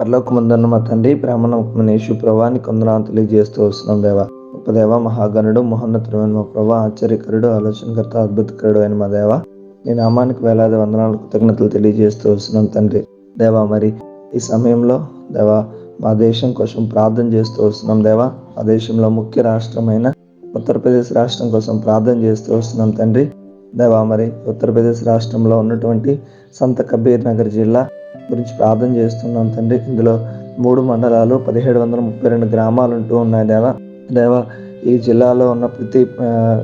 పరలోకమందున్న మా తండ్రి బ్రాహ్మణ యేసు ప్రభాని కొందనాలు తెలియజేస్తూ వస్తున్నాం దేవా. గొప్ప దేవ మహాగణుడు మహోన్నతుడైన మా ప్రభా ఆశ్చర్యకరుడు ఆలోచనకర్త అద్భుతకరుడు అయిన మా దేవ. నీ నామానికి వేలాది వందనాలు కృతజ్ఞతలు తెలియజేస్తూ వస్తున్నాం తండ్రి. దేవా మరి ఈ సమయంలో దేవా మా దేశం కోసం ప్రార్థన చేస్తూ వస్తున్నాం దేవా. మా దేశంలో ముఖ్య రాష్ట్రమైన ఉత్తరప్రదేశ్ రాష్ట్రం కోసం ప్రార్థన చేస్తూ వస్తున్నాం తండ్రి. దేవా మరి ఉత్తరప్రదేశ్ రాష్ట్రంలో ఉన్నటువంటి సంత కబీర్ నగర్ జిల్లా గురించి ప్రార్థన చేస్తున్నాం తండ్రి. ఇందులో మూడు మండలాలు పదిహేడు వందల ముప్పై రెండు గ్రామాలు ఉంటూ ఉన్నాయి దేవా. దేవా ఈ జిల్లాలో ఉన్న ప్రతి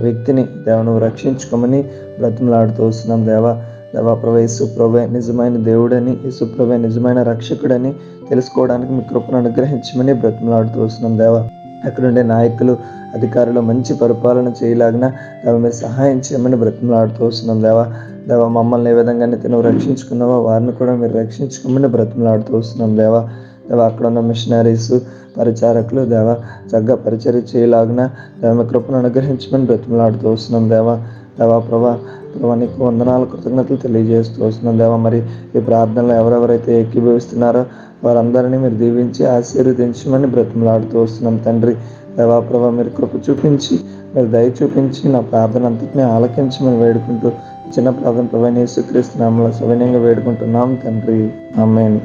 వ్యక్తిని దేవ నువ్వు రక్షించుకోమని బ్రతిమలాడుతూ వస్తున్నాం దేవా. దేవా ప్రభు యేసు నిజమైన దేవుడని యేసుప్రభే నిజమైన రక్షకుడని తెలుసుకోవడానికి మీ కృపను అనుగ్రహించమని బ్రతిమలాడుతూ వస్తున్నాం దేవా. అక్కడుండే నాయకులు అధికారులు మంచి పరిపాలన చేయలాగిన దేవ మీరు సహాయం చేయమని బ్రతిమలాడుతూ వస్తున్నాం దేవా. దేవా మమ్మల్ని ఏ విధంగా అయితే నువ్వు రక్షించుకున్నావో వారిని కూడా మీరు రక్షించుకోమని బ్రతిమలాడుతూ వస్తున్నాం దేవా. దేవ అక్కడ ఉన్న మిషనరీస్ పరిచారకులు దేవా చక్కగా పరిచర్య చేయలాగిన దేవ కృపను అనుగ్రహించమని బ్రతిమలాడుతూ వస్తున్నాం దేవా. దేవా ప్రభా ప్రభా నీకు వందనాలు కృతజ్ఞతలు తెలియజేస్తూ వస్తున్నాం దేవా. మరి ఈ ప్రార్థనలో ఎవరెవరైతే ఏకీభవిస్తున్నారో వారందరినీ మీరు దీవించి ఆశీర్వదించమని బ్రతిమలాడుతూ వస్తున్నాం తండ్రి. దేవా ప్రభా మీరు కృప చూపించి మీరు దయ చూపించి నా ప్రార్థన అంతటినీ ఆలకించమని వేడుకుంటూ చిన్న ప్రార్థన ప్రభా యేసుక్రీస్తు నామంలో సవినయంగా వేడుకుంటున్నాం తండ్రి. ఆమెన్.